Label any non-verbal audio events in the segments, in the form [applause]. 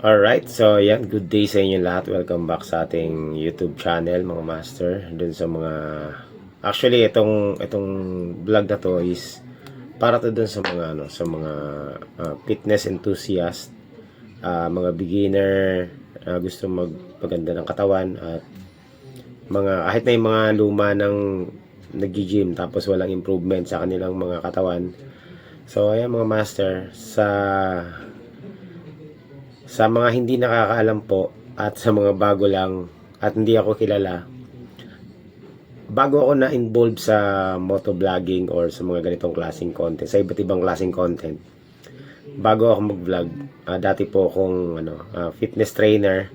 Alright, so yan, good day sa inyo lahat. Welcome back sa ating YouTube channel, mga master. Dun sa mga... Actually, itong, itong vlog na to is para to dun sa mga, ano, sa mga ah, fitness enthusiast, ah, mga beginner, ah, gusto magpaganda ng katawan, at mga, kahit na yung mga luma ng nag-gym tapos walang improvement sa kanilang mga katawan. So, ayan mga master, sa sa mga hindi nakakaalam po at sa mga bago lang at hindi ako kilala, bago ako na-involve sa motovlogging or sa mga ganitong klaseng content, sa iba't ibang klaseng content, bago ako mag-vlog, ah, dati po akong ano, ah, fitness trainer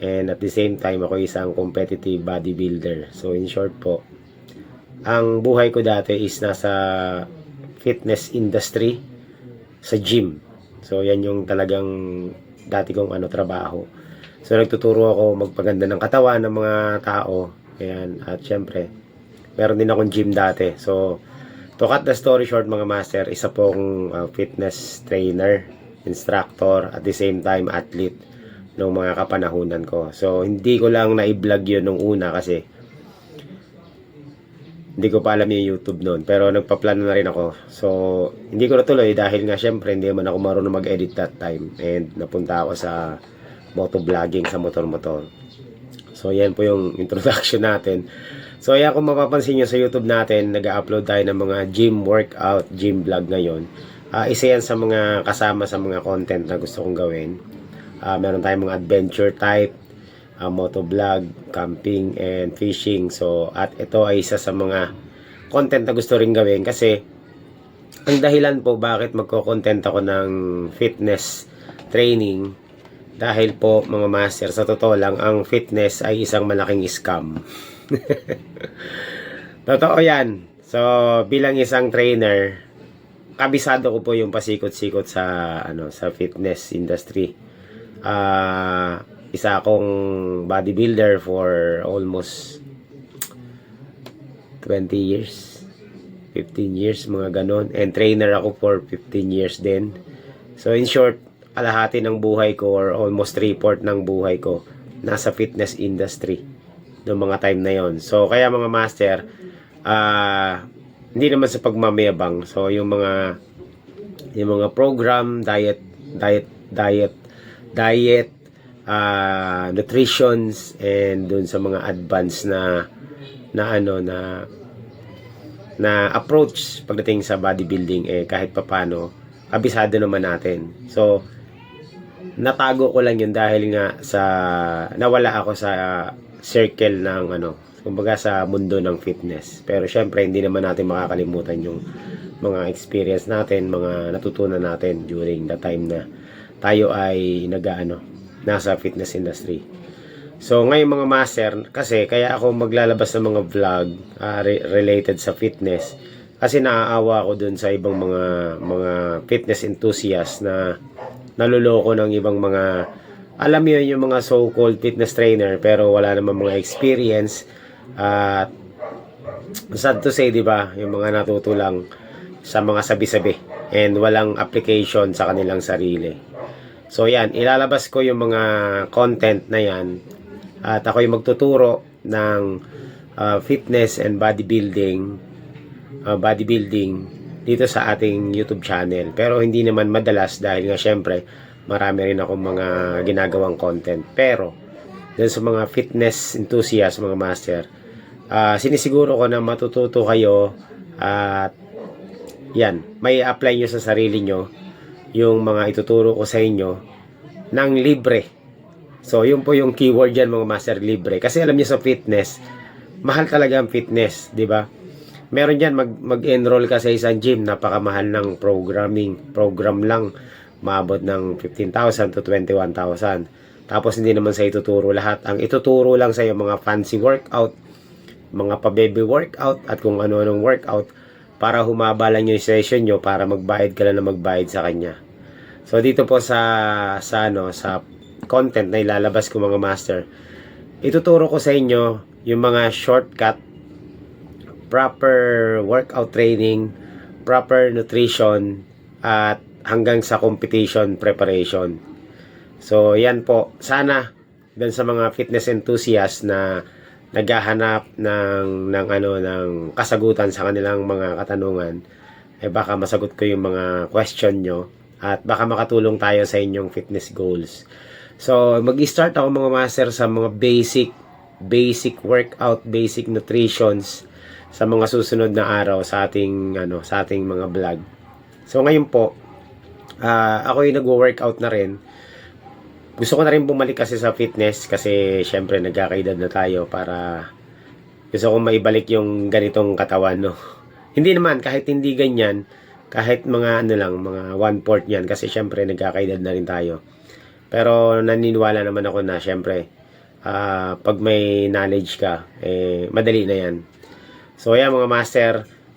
and at the same time ako isang competitive bodybuilder. So in short po, ang buhay ko dati is nasa fitness industry sa gym. So yan yung talagang dati kong ano trabaho. So nagtuturo ako magpaganda ng katawan ng mga tao. Ayan, at syempre, meron din akong gym dati. So to cut the story short mga master, isa pong uh, fitness trainer, instructor, at the same time athlete nung mga kapanahunan ko. So hindi ko lang na-vlog yun nung una kasi hindi ko pa alam yung YouTube noon. Pero nagpa-plan na rin ako. So, hindi ko natuloy dahil nga syempre hindi naman ako marunong mag-edit that time. And napunta ako sa motovlogging sa motor-motor. So, yan po yung [laughs] introduction natin. So, yan kung mapapansin nyo sa YouTube natin, nag-upload tayo ng mga gym workout, gym vlog ngayon. Ah, isa yan sa mga kasama sa mga content na gusto kong gawin. Ah, meron tayong mga adventure type, uh, motovlog, camping, and fishing. So, at ito ay isa sa mga content na gusto rin gawin kasi ang dahilan po bakit magko-content ako ng fitness training dahil po mga master, sa totoo lang, ang fitness ay isang malaking scam. [laughs] totoo yan. So, bilang isang trainer, kabisado ko po yung pasikot-sikot sa ano sa fitness industry. Ah, isa akong bodybuilder for almost 20 years 15 years mga ganon. And trainer ako for 15 years din. So in short kalahati ng buhay ko or almost 3-4 ng buhay ko nasa fitness industry noong mga time na yon. So kaya mga master ah hindi naman sa pagmamayabang. So yung mga yung mga program diet diet diet diet uh, nutritions and dun sa mga advanced na na ano na na approach pagdating sa bodybuilding eh kahit papano kabisado naman natin. So natago ko lang yun dahil nga sa nawala ako sa circle ng ano kumbaga sa mundo ng fitness. Pero syempre hindi naman natin makakalimutan yung mga experience natin, mga natutunan natin during the time na tayo ay nagaano nasa fitness industry. So ngayon mga master, kasi kaya ako maglalabas ng mga vlog ah, re- related sa fitness kasi naaawa ako dun sa ibang mga mga fitness enthusiasts na naluloko ng ibang mga alam mo yun yung mga so-called fitness trainer pero wala namang mga experience at sad to say, di ba, yung mga natuto lang sa mga sabi-sabi and walang application sa kanilang sarili. So yan, ilalabas ko yung mga content na yan at ako yung magtuturo ng uh, fitness and bodybuilding uh, bodybuilding dito sa ating YouTube channel. Pero hindi naman madalas dahil nga syempre marami rin akong mga ginagawang content. Pero dun sa mga fitness enthusiast, mga master, uh, sinisiguro ko na matututo kayo at yan, may apply nyo sa sarili nyo yung mga ituturo ko sa inyo ng libre. So, yun po yung keyword yan mga master libre. Kasi alam niyo sa fitness, mahal talaga ang fitness, di ba? Meron diyan mag mag-enroll ka sa isang gym, napakamahal ng programming, program lang maabot ng 15,000 to 21,000. Tapos hindi naman sa ituturo lahat. Ang ituturo lang sa iyo mga fancy workout, mga pa-baby workout at kung ano-anong workout para humaba lang yung session nyo para magbayad ka lang na magbayad sa kanya. So dito po sa sa ano sa content na ilalabas ko mga master, ituturo ko sa inyo yung mga shortcut proper workout training, proper nutrition at hanggang sa competition preparation. So, yan po. Sana dun sa mga fitness enthusiasts na naghahanap ng ng ano ng kasagutan sa kanilang mga katanungan eh baka masagot ko yung mga question nyo at baka makatulong tayo sa inyong fitness goals. So, mag-start ako mga master sa mga basic basic workout, basic nutritions sa mga susunod na araw sa ating ano sa ating mga vlog. So ngayon po, ah, ako yung nagwo-workout na rin. Gusto ko na rin bumalik kasi sa fitness kasi syempre nagkakaedad na tayo para gusto ko maibalik yung ganitong katawan, no. [laughs] Hindi naman kahit hindi ganyan, kahit mga ano lang, mga one fourth yan kasi syempre nagkakaedad na rin tayo. Pero naniniwala naman ako na syempre ah, pag may knowledge ka, eh, madali na yan. So ayan mga master,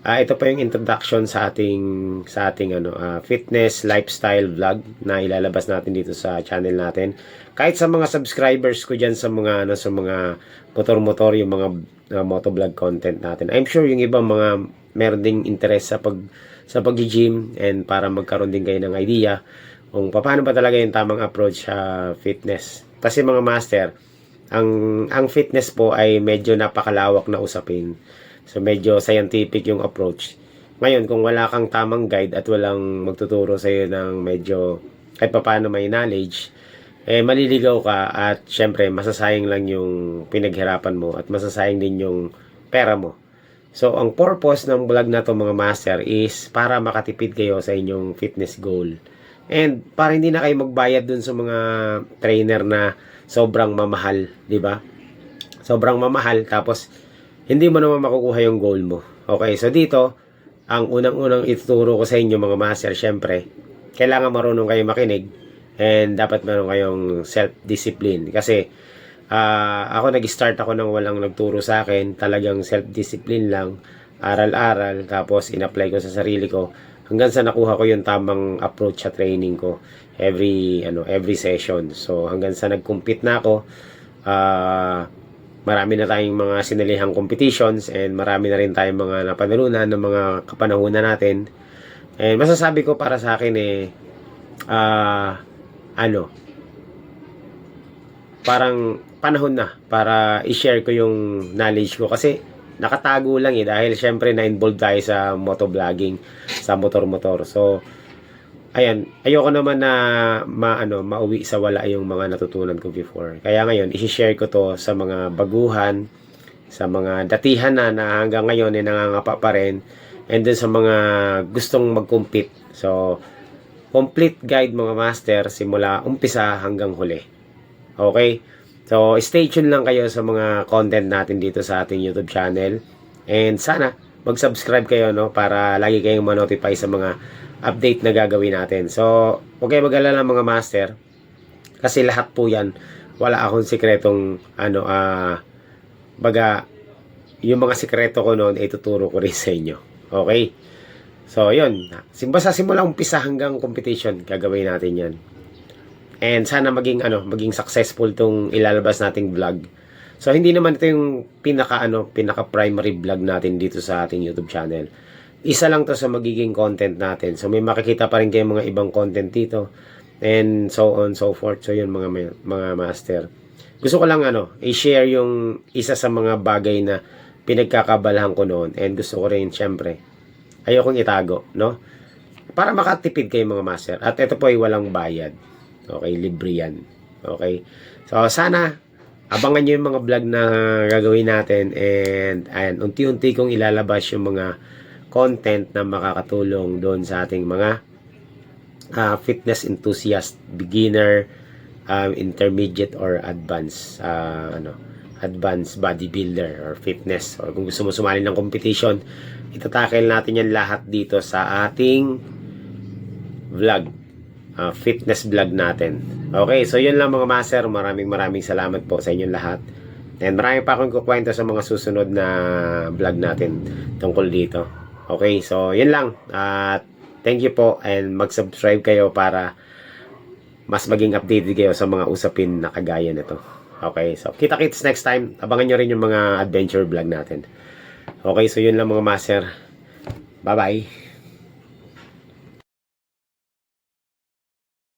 ah, ito pa yung introduction sa ating sa ating ano ah, fitness lifestyle vlog na ilalabas natin dito sa channel natin. Kahit sa mga subscribers ko diyan sa mga ano sa mga motor-motor yung mga uh, motovlog content natin. I'm sure yung ibang mga meron ding interest sa pag sa pag-gym and para magkaroon din kayo ng idea kung paano ba talaga yung tamang approach sa fitness. Kasi mga master, ang ang fitness po ay medyo napakalawak na usapin. So medyo scientific yung approach. Ngayon, kung wala kang tamang guide at walang magtuturo sa iyo ng medyo kahit paano may knowledge, eh maliligaw ka at syempre masasayang lang yung pinaghirapan mo at masasayang din yung pera mo. So, ang purpose ng vlog na to mga master is para makatipid kayo sa inyong fitness goal. And para hindi na kayo magbayad dun sa mga trainer na sobrang mamahal, di ba? Sobrang mamahal tapos hindi mo naman makukuha yung goal mo. Okay, so dito, ang unang-unang ituturo ko sa inyo mga master, syempre, kailangan marunong kayo makinig and dapat meron kayong self-discipline. Kasi ah, ako nag-start ako nang walang nagturo sa akin, talagang self-discipline lang, aral-aral, tapos in-apply ko sa sarili ko. Hanggang sa nakuha ko yung tamang approach sa training ko. Every ano every session. So hanggang sa nag-compete na ako, ah marami na tayong mga sinalihang competitions and marami na rin tayong mga napanalunan ng mga kapanahunan natin. And masasabi ko para sa akin eh ah ano parang panahon na para i-share ko yung knowledge ko kasi nakatago lang eh dahil syempre na-involved tayo sa motovlogging sa motor-motor. So ayan, ayoko naman na maano mauwi sa wala yung mga natutunan ko before. Kaya ngayon, i-share ko to sa mga baguhan, sa mga datihan na na hanggang ngayon ay nangangapa pa rin, and then sa mga gustong mag-compete. So, complete guide mga master simula umpisa hanggang huli. Okay? So, stay tuned lang kayo sa mga content natin dito sa ating YouTube channel. And sana, mag-subscribe kayo no para lagi kayong ma-notify sa mga update na gagawin natin. So, huwag kayo mag-alala mga master. Kasi lahat po yan, wala akong sikretong, ano, ah, baga, yung mga sikreto ko noon, ay tuturo ko rin sa inyo. Okay? So, yun. Sa simula umpisa hanggang competition, gagawin natin yan. And sana maging, ano, maging successful tong ilalabas nating vlog. So, hindi naman ito yung pinaka, ano, pinaka primary vlog natin dito sa ating YouTube channel isa lang to sa magiging content natin. So may makikita pa rin kayo mga ibang content dito and so on so forth. So yun mga mga master. Gusto ko lang ano, i-share yung isa sa mga bagay na pinagkakabalahan ko noon and gusto ko rin syempre ayokong itago, no? Para makatipid kayo mga master. At ito po ay walang bayad. Okay, libre yan. Okay? So sana abangan nyo yung mga vlog na gagawin natin and ayan, unti-unti kong ilalabas yung mga content na makakatulong doon sa ating mga uh, fitness enthusiast, beginner, um, intermediate or advanced uh, ano, advanced bodybuilder or fitness or kung gusto mo sumali ng competition, itatakil natin yan lahat dito sa ating vlog uh, fitness vlog natin. Okay, so yun lang mga master. Maraming maraming salamat po sa inyong lahat. And marami pa akong kukwento sa mga susunod na vlog natin tungkol dito. Okay, so yun lang. At thank you po and mag-subscribe kayo para mas maging updated kayo sa mga usapin na kagaya nito. Okay, so kita-kits next time. Abangan nyo rin yung mga adventure vlog natin. Okay, so yun lang mga master. Bye-bye.